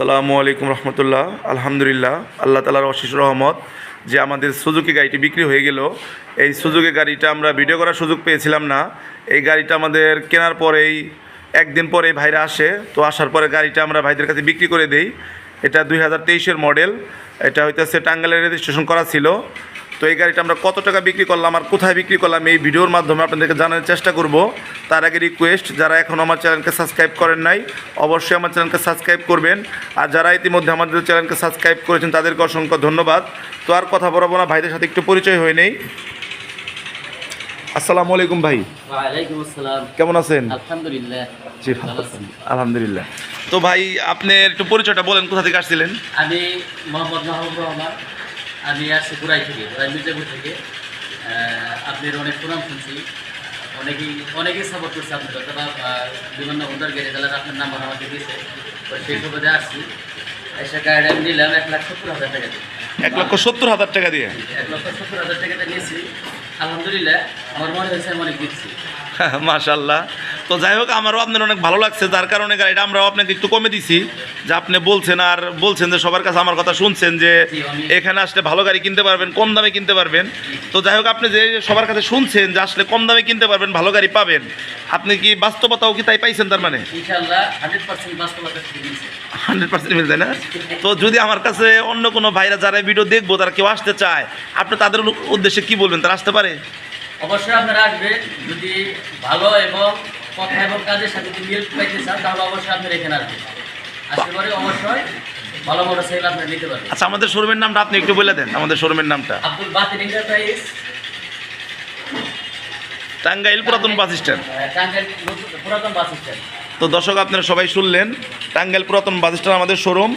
সালামু আলাইকুম রহমতুল্লাহ, আলহামদুলিল্লাহ, আল্লাহ তালার অশেষ রহমত যে আমাদের সুজুকি গাড়িটি বিক্রি হয়ে গেল। এই সুজুকি গাড়িটা আমরা ভিডিও করার সুযোগ পেয়েছিলাম না। এই গাড়িটা আমাদের কেনার পরেই, একদিন পরে ভাইরা আসে, তো আসার পরে গাড়িটা আমরা ভাইদের কাছে বিক্রি করে দেই। এটা দুই হাজার মডেল এটা হইতেছে টাঙ্গালের রেজিস্ট্রেশন করা ছিল। তো এই গাড়িটা আমরা কত টাকা বিক্রি করলাম আর কোথায় বিক্রি করলাম এই ভিডিওর মাধ্যমে আপনাদেরকে জানার চেষ্টা করব। তার আগে রিকোয়েস্ট যারা এখনও আমার চ্যানেলকে সাবস্ক্রাইব করেন নাই অবশ্যই আমার চ্যানেলকে সাবস্ক্রাইব করবেন। আর যারা ইতিমধ্যে আমাদের চ্যানেলকে সাবস্ক্রাইব করেছেন তাদেরকে অসংখ্য ধন্যবাদ। তো আর কথা বলব না ভাইদের সাথে একটু পরিচয় হয়ে নেই। আসসালামু আলাইকুম ভাই। কেমন আছেন? আলহামদুলিল্লাহ। জি আলহামদুলিল্লাহ। তো ভাই আপনি একটু পরিচয়টা বলেন কোথা থেকে আসছিলেন? আমি মোহাম্মদ মাহবুব রহমান। আমি আসছি গুড়াই থেকে গুড়াই মির্জাপুর থেকে আপনার অনেক সুনাম শুনছি। অনেকেই অনেকেই সাপোর্ট করছে আপনার অথবা বিভিন্ন হুন্ডার গ্যারেজ যারা আপনার নাম্বার আমাকে দিয়েছে। তো সেই সুবাদে আসছি। এসে গাড়ি আমি নিলাম এক লাখ সত্তর হাজার টাকা দিয়ে। এক লক্ষ সত্তর হাজার টাকা দিয়ে? এক লক্ষ সত্তর হাজার টাকাটা নিয়েছি। আলহামদুলিল্লাহ আমার মনে হয়েছে আমি অনেক দিচ্ছি। মাশাল্লাহ তো যাই হোক আমারও আপনার অনেক ভালো লাগছে। যার কারণে গাড়িটা আমরাও আপনাকে একটু কমে দিছি। যে আপনি বলছেন আর বলছেন যে সবার কাছে আমার কথা শুনছেন যে এখানে আসলে ভালো গাড়ি কিনতে পারবেন কম দামে কিনতে পারবেন। তো যাই হোক আপনি যে সবার কাছে শুনছেন যে আসলে কম দামে কিনতে পারবেন ভালো গাড়ি পাবেন আপনি কি বাস্তবতাও কি তাই পাইছেন তার মানে? হান্ড্রেড পার্সেন্ট বাস্তবতা দিয়েছে। হান্ড্রেড পার্সেন্ট মিল যায় না? তো যদি আমার কাছে অন্য কোনো ভাইরা যারা ভিডিও দেখব তারা কেউ আসতে চায় আপনি তাদের উদ্দেশ্যে কি বলবেন? তারা আসতে পারে? অবশ্যই আপনারা আসবেন। যদি ভালো এবং কথা এবং কাজের সাথে যদি মিল পাইতে চান তাহলে অবশ্যই আপনারা এখানে আসবেন। আসতে পারে অবশ্যই ভালো মোটর সাইকেল আপনারা নিতে পারবেন। আচ্ছা আমাদের শোরুমের নামটা আপনি একটু বলে দেন আমাদের শোরুমের নামটা। আব্দুল বাতিন এন্টারপ্রাইজ টাঙ্গাইল পুরাতন বাস স্ট্যান্ড। টাঙ্গাইল পুরাতন বাস স্ট্যান্ড। তো দর্শক আপনারা সবাই শুনলেন টাঙ্গাইল পুরাতন বাস স্ট্যান্ড আমাদের শোরুম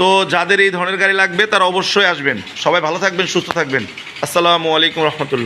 তো যাদের এই ধরনের গাড়ি লাগবে তারা অবশ্যই আসবেন। সবাই ভালো থাকবেন সুস্থ থাকবেন। আসসালামু আলাইকুম রহমতুল্লাহ।